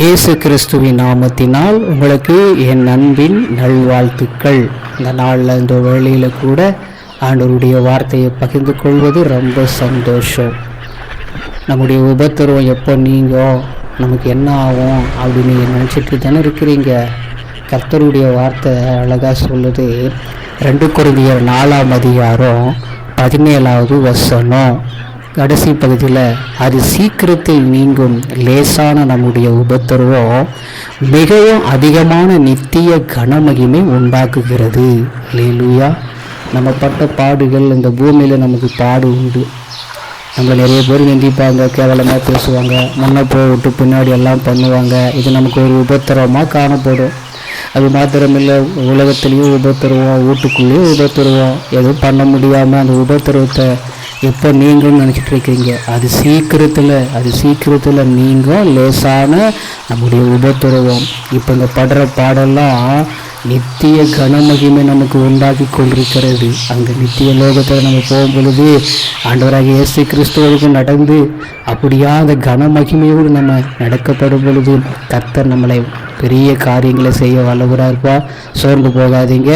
இயேசு கிறிஸ்துவின் நாமத்தினால் உங்களுக்கு என் அன்பின் நல்வாழ்த்துக்கள். இந்த நாளில் இந்த வேளையில் கூட ஆண்டவருடைய வார்த்தையை பகிர்ந்து கொள்வது ரொம்ப சந்தோஷம். நம்முடைய உபத்திரவம் எப்போ நீங்கள் நமக்கு என்ன ஆகும் அப்படின்னு நினச்சிட்டு தானே இருக்கிறீங்க. கர்த்தருடைய வார்த்தை அழகாக சொல்லுது. ரெண்டு குருந்தியர் நாலாம் அதிகாரம் பதினேழாவது வசனம். கடைசி பகுதியில் அது சீக்கிரத்தில் நீங்கும் லேசான நம்முடைய உபத்திரவம் மிகவும் அதிகமான நித்திய கனமகிமை உண்டாக்குகிறது. லேலுயா நம்ம பட்ட பாடுகள் இந்த பூமியில் நமக்கு பாடு உண்டு. நம்ம நிறைய பேர் நிந்திப்பாங்க கேவலமாக பேசுவாங்க முன்ன போய் விட்டு பின்னாடி எல்லாம் பண்ணுவாங்க. இது நமக்கு ஒரு உபத்திரவமாக காணப்படும். அது மாத்திரமில்லை உலகத்துலேயும் உபத்திரவம் வீட்டுக்குள்ளேயும் உபத்திரவம். எதுவும் பண்ண முடியாமல் அந்த உபத்திரவத்தை எப்போ நீங்களும் நினச்சிட்டு இருக்கிறீங்க? அது சீக்கிரத்தில் அது சீக்கிரத்தில் நீங்கள் லேசான நம்முடைய உபத்திரவம். இப்போ இந்த படுற பாடெல்லாம் நித்திய கனமகிமை நமக்கு உண்டாக்கி கொண்டிருக்கிறது. அங்கே நித்திய லோகத்தில் நம்ம போகும் பொழுது ஆண்டவராக இயேசு கிறிஸ்துவருக்கு நடந்து அப்படியா அந்த கனமகிமையோடு நம்ம நடக்கப்படும் பொழுது கர்த்தர் நம்மளை பெரிய காரியங்களை செய்ய வல்லவராக இருப்பா சோர்ந்து போகாதீங்க.